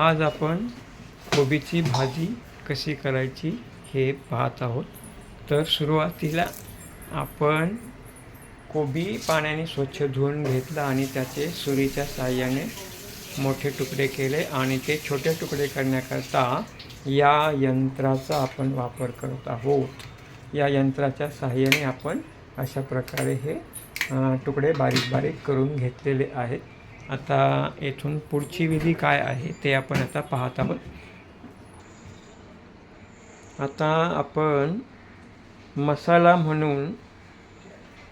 आज आपण कोबीची भाजी कशी करायची हे पाहत आहोत. तर सुरुवातीला आपण कोबी पाण्याने स्वच्छ धुवून घेतला आणि त्याचे सुरीच्या साहाय्याने मोठे तुकडे केले आणि ते छोटे तुकडे करण्याकरता या यंत्राचा आपण वापर करत आहोत. या यंत्राच्या साह्याने आपण अशा प्रकारे हे तुकडे बारीक बारीक करून घेतलेले आहेत. आता येथून पुढची विधी काय आहे ते आपण आता पाहत आहोत. आता आपण मसाला म्हणून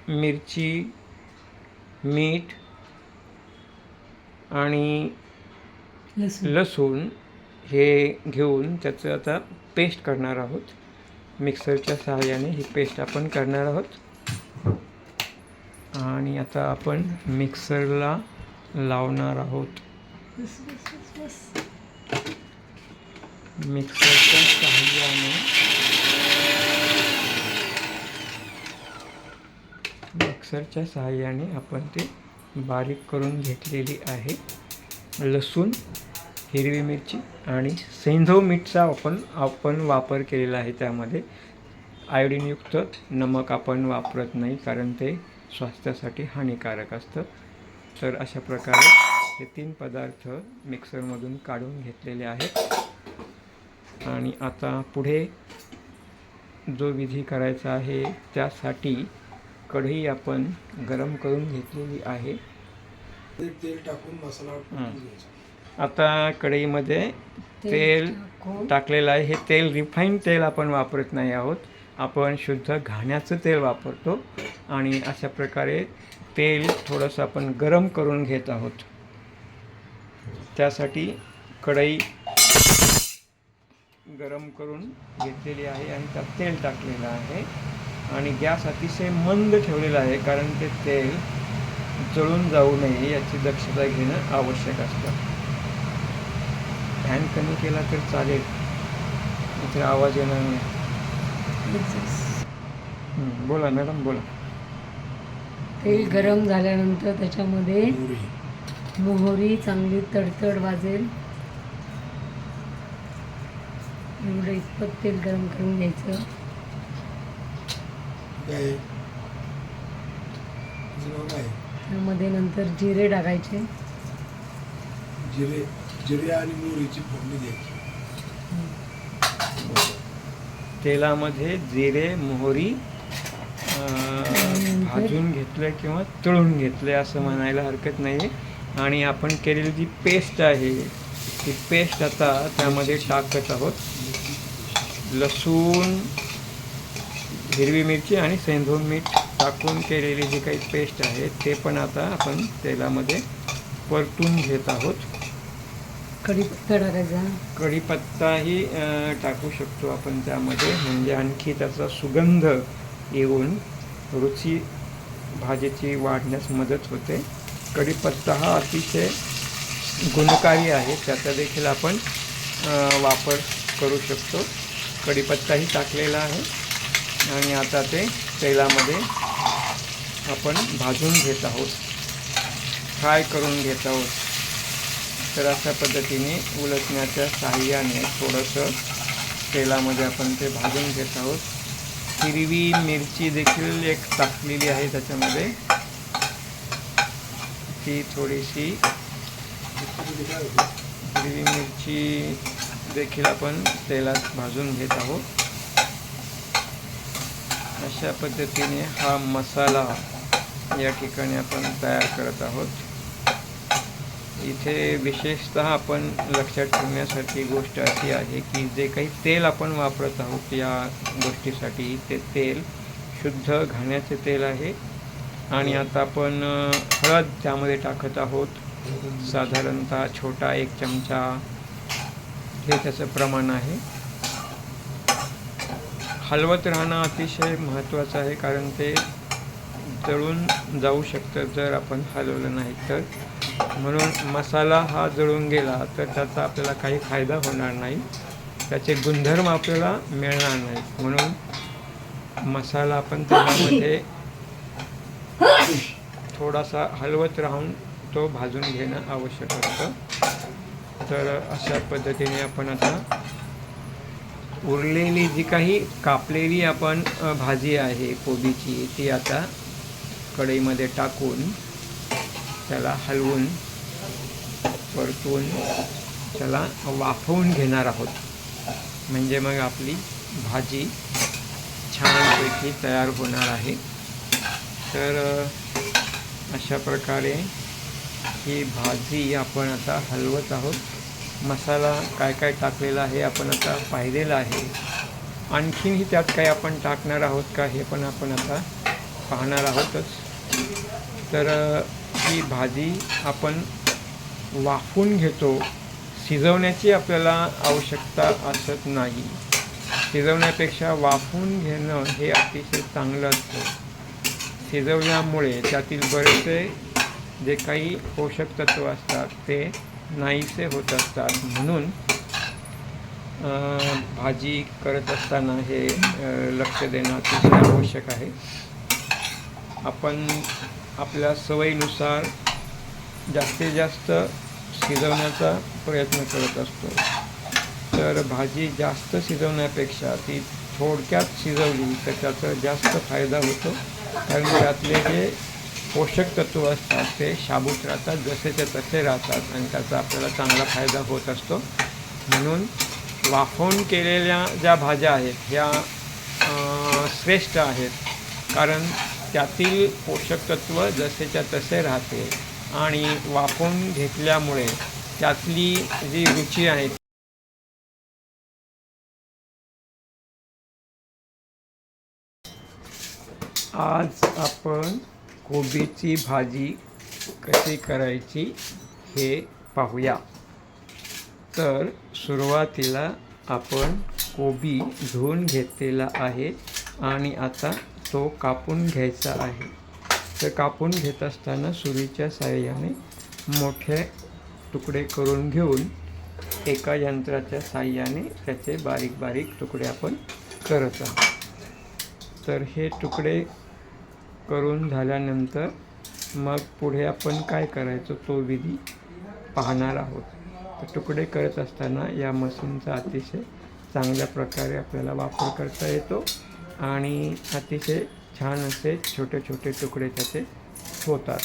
मिरची मीठ आणि लसूण. लसूण हे घेऊन त्याचं आता पेस्ट करणार आहोत. मिक्सरच्या सहाय्याने ही पेस्ट आपण करणार आहोत. आणि आता आपण मिक्सरला लावणार आहोत. मिक्सरच्या सहाय्याने मिक्सरच्या सहाय्याने आपण ते बारीक करून घेतलेली आहे. लसूण हिरवी मिरची आणि सेंधव मीठचा आपण आपण वापर केलेला आहे त्यामध्ये. आयोडीनयुक्त नमक आपण वापरत नाही कारण ते स्वास्थ्यासाठी हानिकारक असतं. तर अशा प्रकारे हे तीन पदार्थ मिक्सरमधून काढून घेतलेले आहेत. आणि आता पुढे जो विधी करायचा आहे त्यासाठी कढई आपण गरम करून घेतलेली आहे. तेल टाकून मसाला हं. आता कढईमध्ये तेल टाकलेलं आहे. हे तेल रिफाईंड तेल आपण वापरत नाही आहोत. आपण शुद्ध घाण्याचं तेल वापरतो आणि अशा प्रकारे तेल थोडंसं आपण गरम करून घेत आहोत. त्यासाठी कढई गरम करून घेतलेली आहे आणि त्यात तेल टाकलेलं आहे आणि गॅस अतिशय मंद ठेवलेला आहे कारण ते तेल जळून जाऊ नये याची दक्षता घेणं आवश्यक असतं. फॅन कमी केला तर चालेल. इथे आवाज येणार नाही. बोला मॅडम बोला. तेल गरम झाल्यानंतर त्याच्यामध्ये मोहरी. मोहरी चांगली तडतड वाजेल. एवढं इतपत तेल गरम करून घ्यायचं? त्यामध्ये नंतर जिरे टाकायचे. जिरे जिरे आणि मोहरीची फोडणी द्यायची. तेलामध्ये जिरे मोहरी भाजून घेतलं किंवा तळून घेतले असं म्हणायला हरकत नाही आणि आपण केलेली जी पेस्ट आहे ती पेस्ट आता त्यामध्ये टाकत आहोत. लसूण हिरवी मिरची आणि सेंधव मीठ टाकून केलेली जी काही पेस्ट आहे ते पण आता आपण तेलामध्ये परतून घेत आहोत. कढीपत्ता टाकायचा कढीपत्ताही टाकू शकतो आपण त्यामध्ये. म्हणजे आणखी त्याचा सुगंध येऊन रुची भाजीची वाढण्यास मदत होते. कढीपत्ता हा अतिशय गुणकारी आहे. त्याचा देखील आपण वापर करू शकतो. कढीपत्ताही टाकलेला आहे. आणि आता ते तेलामध्ये आपण भाजून घेत आहोत. फ्राय करून घेत आहोत. तर अशा पद्धतीने उलटण्याच्या साहाय्याने थोडंसं तेलामध्ये आपण ते भाजून घेत आहोत. हिरवी मिरची देखील एक टाकलेली आहे त्याच्यामध्ये. ती थोडीशी हिरवी मिरची देखील आपण तेलात भाजून घेत आहोत. अशा पद्धतीने हा मसाला या ठिकाणी आपण तयार करत आहोत. इथे विशेषतः आपण लक्षात ठेवण्यासारखी गोष्ट अशी आहे की जे काही तेल आपण वापरत आहोत या गोष्टीसाठी ते तेल शुद्ध घाण्याचे तेल आहे. आणि आता आपण हळद त्यामध्ये टाकत आहोत. साधारणतः छोटा एक चमचा. हे त्याचं प्रमाण आहे. हलवत राहणं अतिशय महत्त्वाचं आहे कारण ते जळून जाऊ शकतं जर आपण हलवलं नाही तर. म्हणून मसाला हा जळून गेला तर त्याचा आपल्याला काही फायदा होणार नाही. त्याचे गुणधर्म आपल्याला मिळणार नाहीत. म्हणून मसाला आपण त्याच्यामध्ये थोडासा हलवत राहून तो भाजून घेणं आवश्यक असतं. तर अशा पद्धतीने आपण आता उरलेली जी काही कापलेली आपण भाजी आहे कोबीची ती आता कढईमध्ये टाकून त्याला हलवून परतून त्याला वाफवून घेणार आहोत. म्हणजे मग आपली भाजी छानपैकी तयार होणार आहे. तर अशा प्रकारे ही भाजी आपण आता हलवत आहोत. मसाला काय काय टाकलेला आहे आपण आता पाहिलेला आहे. आणखीनही त्यात काही आपण टाकणार आहोत का हे पण आपण आता पाहणार आहोतच. तर ही भाजी आपण वाफून घेतो. शिजवण्याची आपल्याला आवश्यकता असत नाही. शिजवण्यापेक्षा वाफून घेणं हे अतिशय चांगलं असतं. शिजवल्यामुळे त्यातील बरेचसे जे काही पोषक तत्व असतात ते नाहीसे होत असतात. म्हणून भाजी करत असताना हे लक्ष देणं अतिशय आवश्यक आहे. आपण आपल्या सवयीनुसार जास्तीत जास्त शिजवण्याचा प्रयत्न करत असतो. तर भाजी जास्त शिजवण्यापेक्षा ती थोडक्यात शिजवली तर त्याचा जास्त फायदा होतो. कारण त्यातले जे पोषक तत्व असतात ते शाबूत राहतात जसेच्या तसे राहतात आणि त्याचा आपल्याला चांगला फायदा होत असतो. म्हणून वाफवून केलेल्या ज्या भाज्या आहेत ह्या श्रेष्ठ आहेत. कारण त्यातील पोषक तत्व जसेच्या तसे राहते आणि वाफवून घेतल्यामुळे त्यातली जी रुची आहे आज आपण कोबीची भाजी कशी करायची हे पाहूया. तर सुरुवातीला आपण कोबी धुवून घेतलेला आहे आणि आता तो कापून घ्यायचा आहे. तर कापून घेत असताना सुरीच्या साहाय्याने मोठे तुकडे करून घेऊन एका यंत्राच्या साहाय्याने त्याचे बारीक बारीक तुकडे आपण करत आहोत. तर हे तुकडे करून झाल्यानंतर मग पुढे आपण काय करायचो तो विधी पाहणार आहोत. तर तुकडे करत असताना या मशीनचा अतिशय चांगल्या प्रकारे आपल्याला वापर करता येतो. आणि अतिशय छान असे छोटे छोटे तुकडे त्याचे होतात.